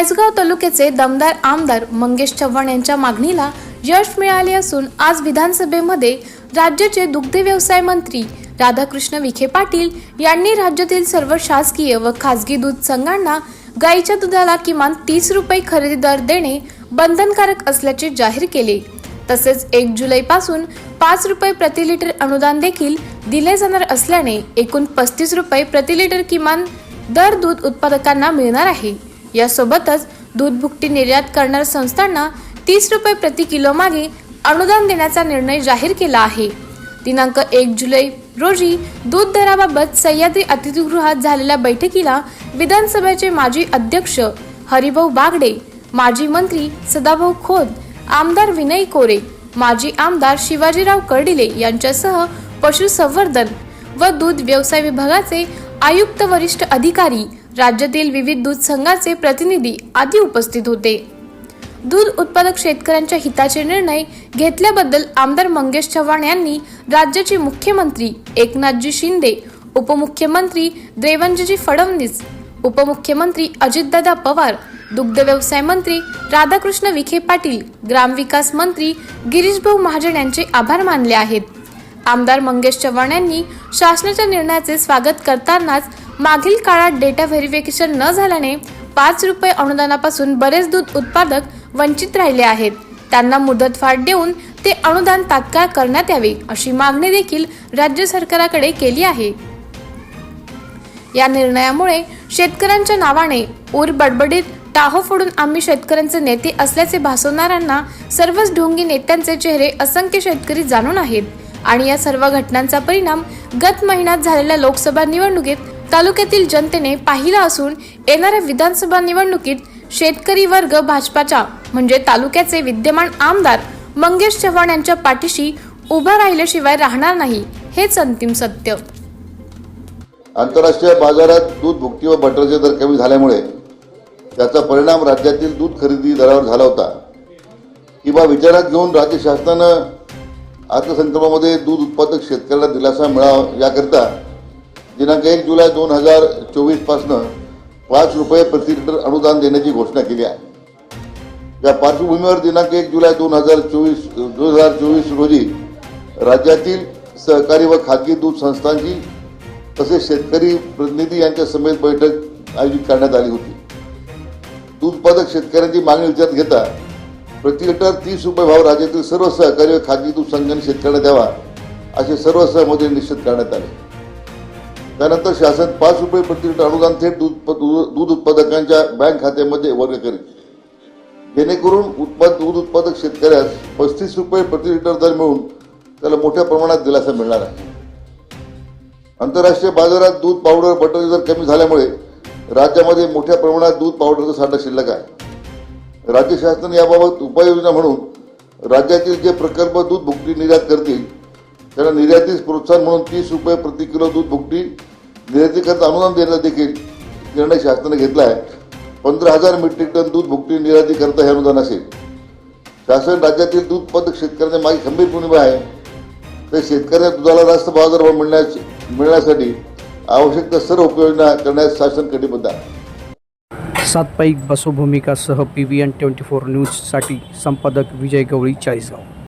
चाळीसगाव तालुक्याचे दमदार आमदार मंगेश चव्हाण यांच्या मागणीला यश मिळाले असून आज विधानसभेमध्ये राज्याचे दुग्ध व्यवसाय मंत्री राधाकृष्ण विखे पाटील यांनी राज्यातील सर्व शासकीय व खासगी दूध संघांना गाईच्या दुधाला किमान तीस रुपये खरेदी दर देणे बंधनकारक असल्याचे जाहीर केले. तसेच एक जुलैपासून पाच रुपये प्रति लिटर अनुदान देखील दिले जाणार असल्याने एकूण पस्तीस रुपये प्रति लिटर किमान दर दूध उत्पादकांना मिळणार आहे. यासोबतच दूध भुकटी निर्यात करणाऱ्या संस्थांना तीस रुपये प्रति किलो मागे अनुदान देण्याचा निर्णय जाहीर केला आहे. दिनांक एक जुलै रोजी दूध दराबाबत सह्याद्री अतिथीगृहात झालेल्या बैठकीला विधानसभेचे माजी अध्यक्ष हरिभाऊ बागडे माजी मंत्री सदाभाऊ खोत आमदार विनय कोरे माजी आमदार शिवाजीराव कर्डिले यांच्यासह पशुसंवर्धन व दूध व्यवसाय विभागाचे आयुक्त वरिष्ठ अधिकारी राज्यातील विविध दूध संघाचे प्रतिनिधी आदी उपस्थित होते. दूध उत्पादक शेतकऱ्यांच्या हिताचे निर्णय घेतल्याबद्दल आमदार मंगेश चव्हाण यांनी राज्याचे मुख्यमंत्री एकनाथजी शिंदे उपमुख्यमंत्री देवेंद्रजी फडणवीस उपमुख्यमंत्री अजितदादा पवार दुग्ध व्यवसाय मंत्री राधाकृष्ण विखे पाटील ग्रामविकास मंत्री गिरीशभाऊ महाजन यांचे आभार मानले आहेत. आमदार मंगेश चव्हाण यांनी शासनाच्या निर्णयाचे स्वागत करतानाच मागील काळात डेटा व्हेरिफिकेशन न झाल्याने पाच रुपये अनुदानापासून बरेच दूध उत्पादक वंचित राहिले आहेत. त्यांना मुदतवाढ देऊन ते अनुदान तात्काळ करण्यात यावे अशी मागणी देखील राज्य सरकारकडे केली आहे. या निर्णयामुळे शेतकऱ्यांच्या नावाने ऊर बडबडीत टाहो फोडून आम्ही शेतकऱ्यांचे नेते असल्याचे भासवणाऱ्यांना सर्वच ढोंगी नेत्यांचे चेहरे असंख्य शेतकरी जाणून आहेत. आणि या सर्व घटनांचा परिणाम गत महिन्यात झालेल्या लोकसभा निवडणुकीत तालुक्यातील जनतेने पाहिला असून येणाऱ्या विधानसभा निवडणुकीत शेतकरी वर्ग भाजपाच्या म्हणजे तालुक्याचे विद्यमान आमदार मंगेश चव्हाण यांच्या पाठीशी उभा राहिल्याशिवाय राहणार नाही हेच अंतिम सत्य. आंतरराष्ट्रीय बाजारात दूध भुकटी व बटरचे दर कमी झाल्यामुळे त्याचा परिणाम राज्यातील दूध खरेदी दरावर झाला होता. किंवा विचारात घेऊन राज्य शासनानं अर्थसंकल्पामध्ये दूध उत्पादक शेतकऱ्याला दिलासा मिळावा याकरिता दिनांक एक जुलै दोन हजार चोवीसपासनं पाच रुपये प्रति लिटर अनुदान देण्याची घोषणा केली आहे. या पार्श्वभूमीवर दिनांक एक जुलै दोन हजार चोवीस दोन हजार चोवीस रोजी राज्यातील सहकारी व खाजगी दूध संस्थांची तसेच शेतकरी प्रतिनिधी यांच्या समेत बैठक आयोजित करण्यात आली होती. दूध उत्पादक शेतकऱ्यांची मागणी विचारात घेता प्रति लिटर तीस रुपये भाव राज्यातील सर्व सहकारी व खाजगी दूध संघाने शेतकऱ्यांना द्यावा असे सर्व सहमती निश्चित करण्यात आले. त्यानंतर शासन पाच रुपये प्रति लिटर अनुदान थेट दूध दूध उत्पादकांच्या बँक खात्यामध्ये वर्ग करेल. जेणेकरून उत्पाद दूध उत्पादक शेतकऱ्यास पस्तीस रुपये प्रति लिटर दर मिळून त्याला मोठ्या प्रमाणात दिलासा मिळणार आहे. आंतरराष्ट्रीय बाजारात दूध पावडर बटर दर कमी झाल्यामुळे राज्यामध्ये मोठ्या प्रमाणात दूध पावडरचा साठा शिल्लक आहे. राज्य शासन याबाबत उपाययोजना म्हणून राज्यातील जे प्रकल्प दूध भुकटी निर्यात करतील त्यांना निर्यातीस प्रोत्साहन म्हणून तीस रुपये प्रति किलो दूध भुकटी निर्यातीकरता अनुदान देण्यात देखील निर्णय शासनाने घेतला आहे. पंधरा हजार मेट्रिक टन दूध भुकटी निर्यातीकरता हे अनुदान असेल. शासन राज्यातील दूध उत्पादक शेतकऱ्यांच्या मागे खंबीर पूर्णिमा आहे. तर शेतकऱ्यांना दुधाला जास्त बाजारभाव मिळण्यास मिळण्यासाठी आवश्यक त्या सर्व उपाययोजना करण्यास शासन कटिबद्ध आहे. Satpaik बसोभूमिकासह P V N twenty four न्यूजसाठी संपादक विजय गवळी चाळीसगाव.